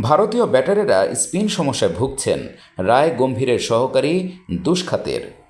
ভারতীয় ব্যাটারেরা স্পিন সমস্যায় ভুগছেন। রায় গম্ভীরের সহকারী দুষ্খাতের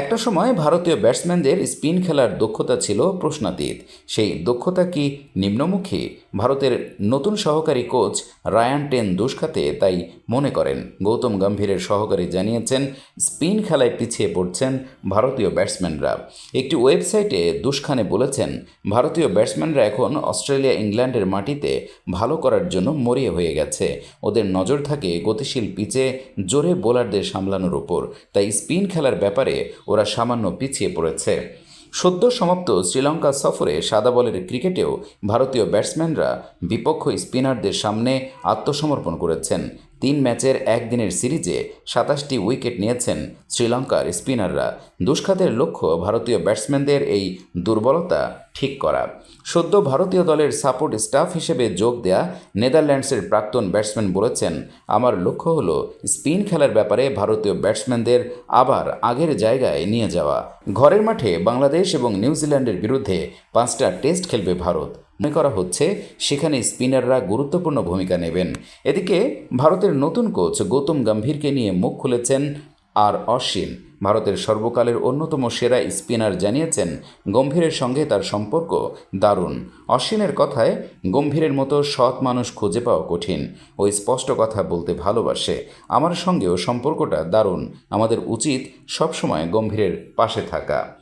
একটা সময় ভারতীয় ব্যাটসম্যানদের স্পিন খেলার দক্ষতা ছিল প্রশ্নাতীত। সেই দক্ষতা কি নিম্নমুখী? ভারতের নতুন সহকারী কোচ রায়ান টেন দুষ্খাতে তাই মনে করেন। গৌতম গম্ভীরের সহকারী জানিয়েছেন, স্পিন খেলায় পিছিয়ে পড়ছেন ভারতীয় ব্যাটসম্যানরা। একটি ওয়েবসাইটে দুষ্খানে বলেছেন, ভারতীয় ব্যাটসম্যানরা এখন অস্ট্রেলিয়া ইংল্যান্ডের মাটিতে ভালো করার জন্য মরিয়ে হয়ে গেছে। ওদের নজর থাকে গতিশীল পিচে জোরে বোলারদের সামলানোর ওপর। তাই স্পিন খেলার ব্যাপারে ওরা সামান্য পিছিয়ে পড়েছে। সদ্য সমাপ্ত শ্রীলঙ্কা সফরে সাদা বলের ক্রিকেটেও ভারতীয় ব্যাটসম্যানরা বিপক্ষ স্পিনারদের সামনে আত্মসমর্পণ করেছেন। তিন ম্যাচের একদিনের সিরিজে সাতাশটি উইকেট নিয়েছেন শ্রীলঙ্কার স্পিনাররা। দুষ্খাতের লক্ষ্য ভারতীয় ব্যাটসম্যানদের এই দুর্বলতা ঠিক করা। সদ্য ভারতীয় দলের সাপোর্ট স্টাফ হিসেবে যোগ দেয়া নেদারল্যান্ডসের প্রাক্তন ব্যাটসম্যান বলেছেন, আমার লক্ষ্য হল স্পিন খেলার ব্যাপারে ভারতীয় ব্যাটসম্যানদের আবার আগের জায়গায় নিয়ে যাওয়া। ঘরের মাঠে বাংলাদেশ এবং নিউজিল্যান্ডের বিরুদ্ধে পাঁচটা টেস্ট খেলবে ভারত। মনে করা হচ্ছে সেখানে স্পিনাররা গুরুত্বপূর্ণ ভূমিকা নেবেন। এদিকে ভারতের নতুন কোচ গৌতম গম্ভীরকে নিয়ে মুখ খুলেছেন আর অশ্বিন। ভারতের সর্বকালের অন্যতম সেরা স্পিনার জানিয়েছেন, গম্ভীরের সঙ্গে তার সম্পর্ক দারুণ। অশ্বিনের কথায়, গম্ভীরের মতো সৎ মানুষ খুঁজে পাওয়া কঠিন। ওই স্পষ্ট কথা বলতে ভালোবাসে। আমার সঙ্গেও সম্পর্কটা দারুণ। আমাদের উচিত সবসময় গম্ভীরের পাশে থাকা।